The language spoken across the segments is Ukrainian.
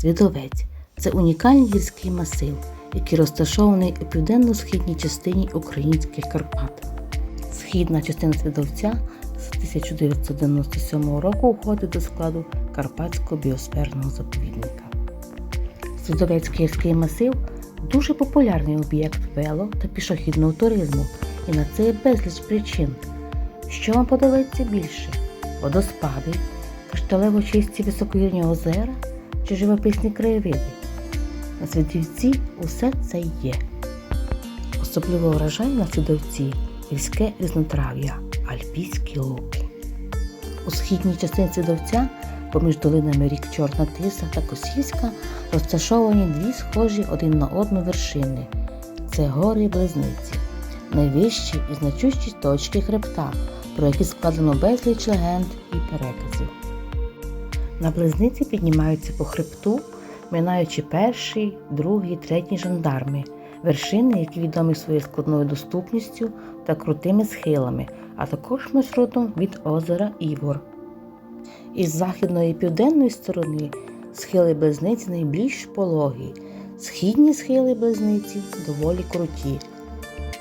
Свідовець це унікальний гірський масив, який розташований у південно-східній частині українських Карпат. Східна частина Свідовця з 1997 року входить до складу Карпатського біосферного заповідника. Свідовецький гірський масив дуже популярний об'єкт вело та пішохідного туризму, і на це є безліч причин. Що вам подобається більше? Водоспади, кришталево чисті високогірні озера чи живописні краєвиди? На Свідівці усе це є. Особливо вражає на Свідовці гірське різнотрав'я, альпійські луки. У східній частині Свідовця, поміж долинами рік Чорна Тиса та Косівська, розташовані дві схожі один на одну вершини. Це гори Близниці, найвищі і значущі точки хребта, про які складено безліч легенд і переказів. На близниці піднімаються по хребту, минаючи перший, другий, третій жандарми, вершини, які відомі своєю складною доступністю та крутими схилами, а також маршрутом від озера Івор. Із західної і південної сторони схили близниці найбільш пологі, східні схили близниці доволі круті.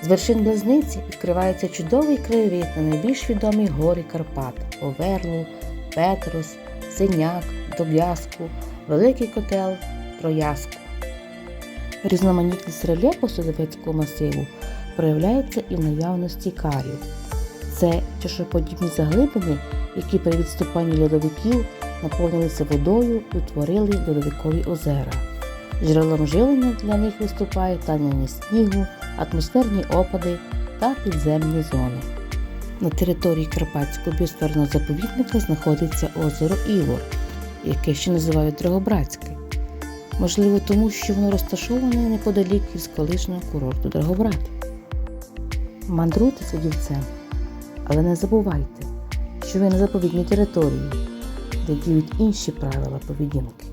З вершин близниці відкривається чудовий краєвид на найбільш відомі гори Карпат Оверлу, Петрос, Синяк, Доб'язку, Великий Котел, Трояску. Різноманітність рельєфу Судовецького масиву проявляється і в наявності карів. Це чашоподібні заглибини, які при відступанні льодовиків наповнилися водою і утворили льодовикові озера. Джерелом живлення для них виступає танення снігу, атмосферні опади та підземні зони. На території Карпатського біосферного заповідника знаходиться озеро Івор, яке ще називають Драгобратське. Можливо, тому що воно розташоване неподалік із колишнього курорту Драгобрат. Мандруйте сидівцем, але не забувайте, що ви на заповідній території, де діють інші правила поведінки.